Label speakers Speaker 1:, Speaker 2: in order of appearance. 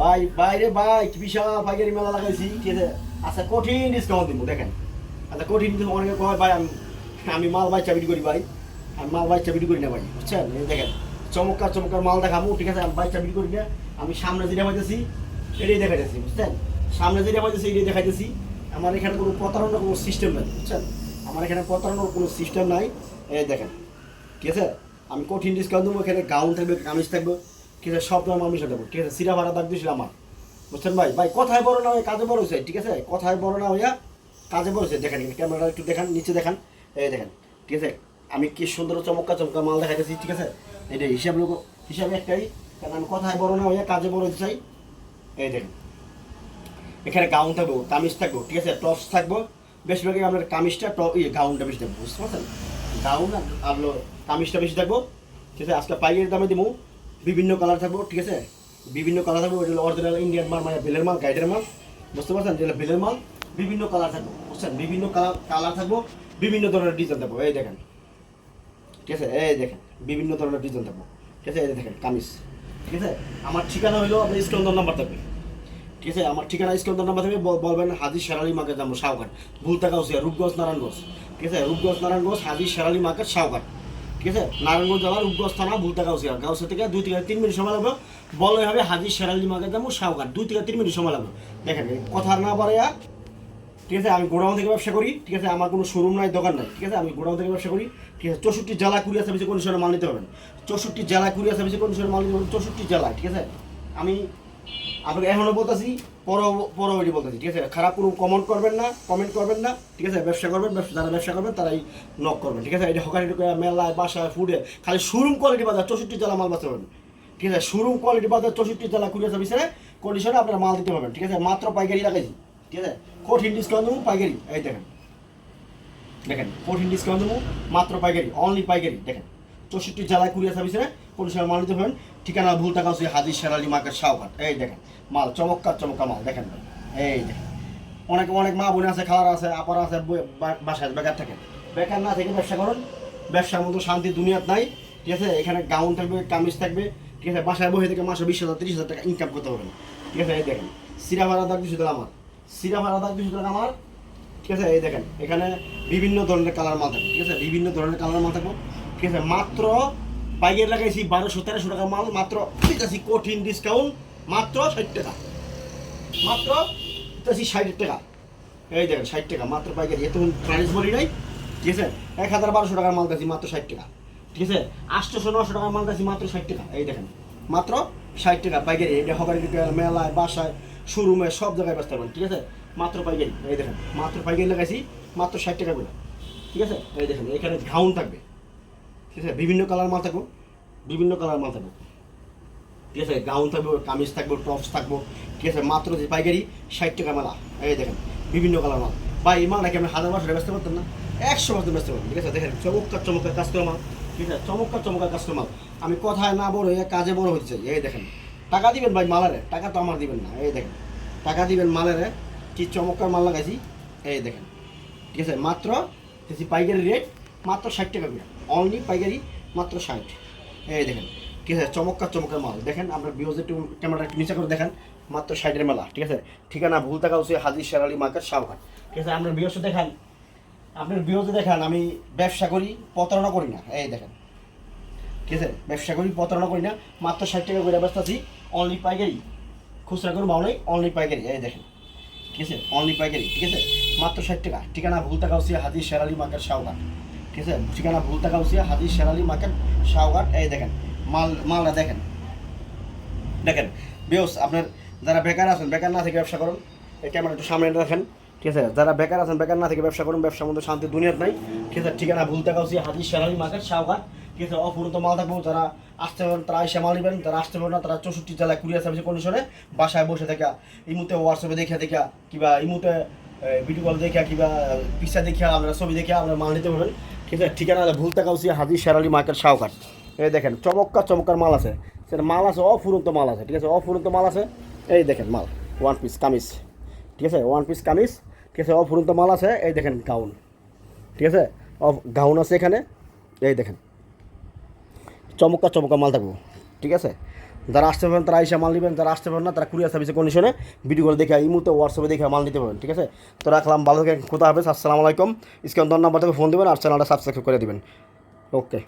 Speaker 1: ভাই, বাইরে ভাই বিশাল পাইকারি মেলা লাগাইছি ঠিক আছে আচ্ছা কঠিন ডিসকাউন্ট দিব দেখেন। আচ্ছা কঠিন অনেকে কয়, ভাই, আমি আমি মাল বাচ্চা বিক্রি করি, ভাই। আমি মাল বাচ্চা বিক্রি করি না, ভাই, বুঝছেন? দেখেন, চমৎকার চমৎকার মাল দেখাবো, ঠিক আছে? আমি বাচ্চা বিক্রি করি না, আমি সামনে যেটা পাইতেছি, এটাই দেখাইতেছি, বুঝছেন? সামনে যেটা পাইতেছি, এটাই দেখাইতেছি। আমার এখানে কোনো প্রতারণার কোনো সিস্টেম নাই, বুঝছেন? আমার এখানে প্রতারণার কোনো সিস্টেম নাই। এই দেখেন, ঠিক আছে? আমি কঠিন ডিসকাউন্ট দেবো এখানে গাউন থাকবে, কামিজ থাকবে ঠিক আছে সব দাম আমি দেবো ঠিক আছে? সিরা ভাড়া দাগ দিয়েছিল আমার। বুঝছেন ভাই? ভাই, কথায় বড় না হয়ে কাজে বড় হয়েছে, ঠিক আছে? কথায় বড় না হইয়া কাজে বড় হয়েছে। দেখেন ক্যামেরা একটু দেখান, নিচে দেখান। এই দেখেন, ঠিক আছে? আমি কি সুন্দর চমৎকার চমকা মাল দেখাইতেছি, ঠিক আছে? এটা হিসাব লোক, হিসাবে একটাই, কারণ আমি কথায় বড় না হইয়া কাজে বড় চাই। এই দেখেন, এখানে গাউন থাকব, কামিজ থাকব, ঠিক আছে? টপস থাকব। বেশিরভাগই আপনার কামিজটা টপ ইয়ে গাউনটা বেশি থাকব বুঝতে পারছেন? গাউন আর কামিজটা বেশি থাকব ঠিক আছে? আজকে পাইকারি দামে দিব বিভিন্ন কালার থাকব, ঠিক আছে? বিভিন্ন কালার থাকব, এটা অরিজিনাল ইন্ডিয়ান মাল মানে বেলের মাল, গাইডের মাল, বুঝতে পারছেন? যেটা বেলের মাল, বিভিন্ন কালার থাকব, বুঝছেন? বিভিন্ন কালার কালার থাকব, বিভিন্ন ধরনের ডিজাইন থাকব, এই দেখেন। ঠিক আছে? এই দেখেন, বিভিন্ন ধরনের ডিজাইন থাকব, ঠিক আছে? এই দেখেন, কামিজ, ঠিক আছে? আমার ঠিকানা হলো আপনার স্ক্রিন নাম্বার থাকবে, ঠিক আছে? আমার ঠিকানা স্ক্রিন নাম্বার থাকবে বল- বলবেন হাজির শেরালি মার্কেট যাব শাহঘাট ভুলতা গাউসিয়া, রূপগঞ্জ, নারায়ণগঞ্জ, ঠিক আছে? রূপগঞ্জ, নারায়ণগঞ্জ হাজির শেরালি মার্কেট শাহঘাট ঠিক আছে? নারায়ণগঞ্জ জেলার রূপগঞ্জ থানা ভুলতা গাউসিয়া গাউসিয়া থেকে দুই থেকে তিন মিনিট সময় লাগবে। বলে হবে হাজির শেরালি মার্কেট যাব শাহঘাট দুই থেকে তিন মিনিট সময় লাগবে। দেখেন কথা না পারে আর ঠিক আছে, আমি গোডাউন থেকে ব্যবসা করি, ঠিক আছে, আমার কোনো শোরুম নাই, দোকান নাই, ঠিক আছে, আমি গোডাউন থেকে ব্যবসা করি, ঠিক আছে, চৌষট্টি জেলা কুরিয়ার সার্ভিসে কন্ডিশনে মাল নিতে পারবেন। চৌষট্টি জেলা কুরিয়ার সার্ভিসে কন্ডিশনে মাল নিতে পারবেন, চৌষট্টি জেলা ঠিক আছে? আমি আপনাকে এখনও বলতেছি পরবর্তী বলতেছি, ঠিক আছে? খারাপ কোনো কমেন্ট করবেন না কমেন্ট করবেন না, ঠিক আছে? ব্যবসা করবেন, ব্যবসা, যারা ব্যবসা করবেন, তারাই নক করবেন, ঠিক আছে? এটা হকারি মেলায়, বাসায় ফুডে খালি শোরুম কোয়ালিটি বাজার, চৌষট্টি জেলা মাল বাঁচতে পারবেন ঠিক আছে? শোরুম কোয়ালিটি বাজার, চৌষট্টি জেলা কুরিয়ার সার্ভিসে কন্ডিশনে আপনারা মাল দিতে পারবেন, ঠিক আছে? মাত্র পাইকারি লাগাইছি, ঠিক আছে? কঠিন ডিসকাউন্ট দেবো পাইকারি, এই দেখেন। দেখেন, কঠিন ডিসকাউন্ট দেবো মাত্র পাইকারি অনলি পাইকারি, দেখেন। চৌষট্টি জেলায় কুরিয়ার সার্ভিসে কন্ডিশনে মাল নিতে পারবেন ঠিকানা ভুল টাকা হচ্ছে হাজির শেরালি মার্কেট শাহঘাট এই দেখেন, মাল, চমৎকার চমৎকার মাল, দেখেন এই দেখেন, অনেক অনেক মা বোন আছে খাওয়ার আছে, আপার আছে বাসায়, বেকার থাকে। বেকার না থেকে ব্যবসা করুন। ব্যবসার মতো শান্তি দুনিয়াত নাই, ঠিক আছে? এখানে গাউন থাকবে, কামিজ থাকবে, ঠিক আছে? বাসায় বসে থেকে মাসে বিশ হাজার, তিরিশ হাজার টাকা ইনকাম করতে পারবেন। ঠিক আছে? এই দেখেন সিরা ভাড়া দাগ দুশো আমার। সিরা ভাড়া দাগ দুশো আমার, ঠিক আছে? এই দেখেন, এখানে বিভিন্ন ধরনের কালার মাল থাকবে ঠিক আছে? বিভিন্ন ধরনের কালার মাল থাকব, ঠিক আছে? মাত্র পাইকারি লাগাইছি বারোশো, তেরোশো টাকা মাল, মাত্র ঠিক কঠিন ডিসকাউন্ট মাত্র ষাট টাকা। মাত্র দিতেছি ষাট টাকা। এই দেখেন, ষাট টাকা, মাত্র পাইকারি। এত প্রাইস বলি নাই, ঠিক আছে? এক হাজার বারোশো টাকার মাল দিয়েছি মাত্র ষাট টাকা। ঠিক আছে? আটশোশো, নশো টাকার মাল দিয়েছি মাত্র ষাট টাকা। এই দেখেন, মাত্র ষাট টাকা পাইকারি। এটা হকারি মেলায়, বাসায় শোরুমে সব জায়গায় ব্যস্ত পাবেন ঠিক আছে? মাত্র পাইকারি। এই দেখেন, মাত্র পাইকারি লাগাইছি, মাত্র ষাট টাকা ঠিক আছে? এই দেখেন, এখানে ঘাউন থাকবে। ঠিক আছে? বিভিন্ন কালার মাল থাকব। বিভিন্ন কালার মাল থাকব। ঠিক আছে? গাউন থাকব, কামিজ থাকব টপস থাকব। ঠিক আছে? মাত্র যে পাইকারি ষাট টাকা মেলা। এই দেখেন, বিভিন্ন কালার মাল। বা এই মাল নাকি আপনি হাজার বারোশো ব্যস্ত করতেন না। একশো বছর ব্যস্ত করতেন ঠিক আছে? দেখেন, চমৎকার চমৎকার কাস্টমার মাল। ঠিক আছে? চমৎকার চমৎকার কাস্টমার আমি কথায় না বড় হয়ে কাজে বড় হতে চাই। এই দেখেন, টাকা দিবেন ভাই মালারে? টাকা তো আমার দিবেন না। এই দেখেন, টাকা দিবেন মালারে। কি চমৎকার মাল লাগাইছি। এই দেখেন, ঠিক আছে? মাত্র পাইকারি রেট মাত্র ষাট টাকা করে। অনলি পাইকারি মাত্র ষাট। এই দেখেন ঠিক আছে চমৎকার চমৎকার মাল। দেখেন আপনার বিওজ একটু ক্যামেরাটা একটু নিচে করে দেখেন। মাত্র ষাটের মেলা, ঠিক আছে? ঠিকানা ভুল টাকা হচ্ছে হাজির শেরালি মার্কেট শাহঘাট ঠিক আছে, আপনার বিওজে দেখান। আপনার বিওজে দেখান, আমি ব্যবসা করি, প্রতারণা করি না। এই দেখেন, ঠিক আছে? ব্যবসা করি, প্রতারণা করি না। মাত্র ষাট টাকা করে ব্যবস্থা আছি, অনলি পাইকারি। খুচরা করে বাউলাই অনলি পাইকারি। এই দেখেন, ঠিক আছে? অনলি পাইকারি, ঠিক আছে? মাত্র ষাট টাকা, ঠিকানা ভুল টাকা হচ্ছে হাজির শেরালি মার্কেট শাহঘাট ঠিক আছে? ঠিকানা ভুল টাকা হচ্ছে হাজির শেরালি মার্কেট শাহঘাট এই দেখেন, মাল, মালটা দেখেন। দেখেন বেশ আপনার যারা বেকার আছেন, বেকার না থেকে ব্যবসা করুন। এই ক্যামেরা একটু সামনে রাখেন। ঠিক আছে? যারা বেকার আছেন, বেকার না থেকে ব্যবসা করুন। ব্যবসার মধ্যে শান্তি দুনিয়াত নাই। ঠিক আছে? ঠিকানা ভুল টাকা হচ্ছে হাজির শেরালি মার্কেট শাহঘাট ঠিক আছে? অপূর্ত মাল থাকব। যারা আসতে পারেন, তারা এসে মাল নেবেন। যারা আসতে পারেন না, তারা চৌষট্টি জেলায় কুরিয়ার সার্ভিস কন্ডিশনে বাসায় বসে থাকা ইমুতে হোয়াটসঅ্যাপে দেখে দেখা কিংবা ইমুতে ভিডিও কল দেখা, কিংবা পিসা দেখে, আপনারা ছবি দেখে আপনারা মাল নিতে পারবেন। ঠিক আছে ঠিকানা ভুল হচ্ছে হাজির শেরালি মার্কেট শাহঘাট এই দেখেন, চমৎকার চমৎকার মাল আছে। সেটা মাল আছে, অফুরন্ত মাল আছে, ঠিক আছে? অফুরন্ত মাল আছে। এই দেখেন মাল ওয়ান পিস কামিজ, ঠিক আছে? ওয়ান পিস কামিজ, ঠিক আছে? অফুরন্ত মাল আছে, এই দেখেন গাউন, ঠিক আছে? অফ, গাউন আছে এখানে। এই দেখেন, চমৎকার চমৎকার মাল থাকব, ঠিক আছে? যারা আসতে পারেন তারা এসে মাল নেবেন, যারা আসতে পারেন না, তারা কুরিয়ার সার্ভিসের কন্ডিশনে করে দেখে এই মুহূর্তে হোয়াটসঅ্যাপে দেখে মাল নিতে পারেন ঠিক আছে? তো রাখলাম, ভালো থেকে কোথা হবে? আসসালামু আলাইকুম। স্ক্যান নাম্বার থেকে ফোন দেবেন আর চ্যানেলটা সাবস্ক্রাইব করে দেবেন। ওকে